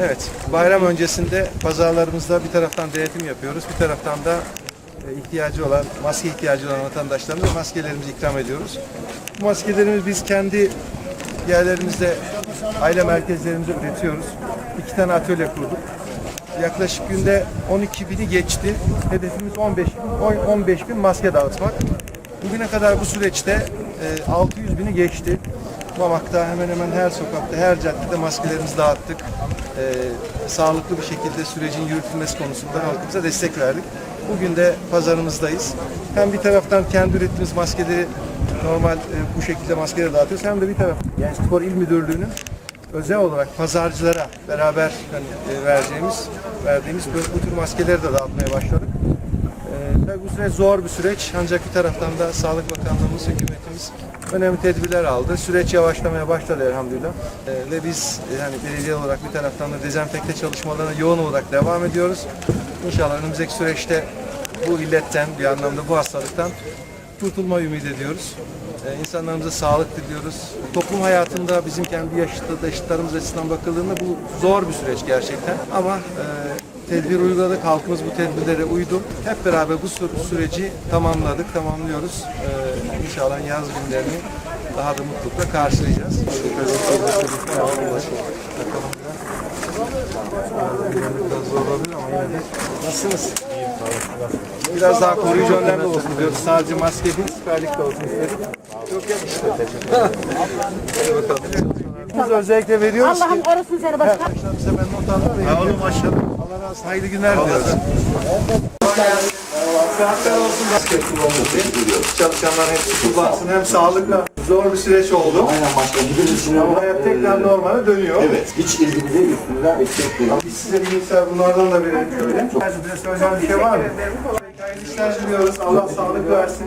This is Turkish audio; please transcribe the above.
Evet, bayram öncesinde pazarlarımızda bir taraftan denetim yapıyoruz, bir taraftan da e, ihtiyacı olan, maske ihtiyacı olan vatandaşlarımıza maskelerimizi ikram ediyoruz. Bu maskelerimizi biz kendi yerlerimizde, aile merkezlerimizde üretiyoruz. İki tane atölye kurduk. Yaklaşık günde 12 bini geçti. Hedefimiz 15 bin, 15 bin maske dağıtmak. Bugüne kadar bu süreçte e, 600 bini geçti. Mamak'ta hemen hemen her sokakta, her caddede maskelerimizi dağıttık. E, sağlıklı bir şekilde sürecin yürütülmesi konusunda halkımıza destek verdik. Bugün de pazarımızdayız. Hem bir taraftan kendi ürettiğimiz maskeleri normal e, bu şekilde maskeleri dağıtıyoruz. Hem de bir taraf Genç Spor İl Müdürlüğü'nün özel olarak pazarcılara beraber hani, e, vereceğimiz, verdiğimiz bu, bu tür maskeleri de dağıtmaya başladık. Tabii bu süreç zor bir süreç ancak bir taraftan da Sağlık Bakanlığımız, hükümetimiz önemli tedbirler aldı. Süreç yavaşlamaya başladı elhamdülillah. Ee, ve biz e, yani belediye olarak bir taraftan da dezenfekte çalışmalarına yoğun olarak devam ediyoruz. İnşallah önümüzdeki süreçte bu illetten bir anlamda bu hastalıktan kurtulma ümit ediyoruz. Ee, insanlarımıza sağlık diliyoruz. Toplum hayatında bizim kendi yaşıtlarımız açısından bakıldığında bu zor bir süreç gerçekten. Ama e, tedbir uyguladık. Halkımız bu tedbirlere uydu. Hep beraber bu sü- süreci tamamladık, tamamlıyoruz. Ee, inşallah yaz günlerini daha da mutlulukla karşılayacağız. Nasılsınız? Biraz daha koruyucu önlemli olsun diyoruz. Sadece maske değil, siperlik de olsun istedik. Yok yok işte. Hadi bakalım. Biz özellikle veriyoruz Allah'ım ki korusun seni başka. arkadaşlarımıza ben not aldım. Sağ olun maşallah. Allah razı olsun. Hayırlı günler diliyoruz. Saatler olsun maske kullanılıyor. Çalışanlar hepsi kullansın. Hem sağlıkla zor bir süreç oldu. Aynen başkanım. De üstüne Ama hayat tekrar normale dönüyor. Evet. Hiç ilgimizi üstünden eksik değil. Biz size bir miktar bunlardan da verelim şöyle. Size söyleyeceğim bir şey var mı? Hayırlı işler diliyoruz. Allah sağlık versin.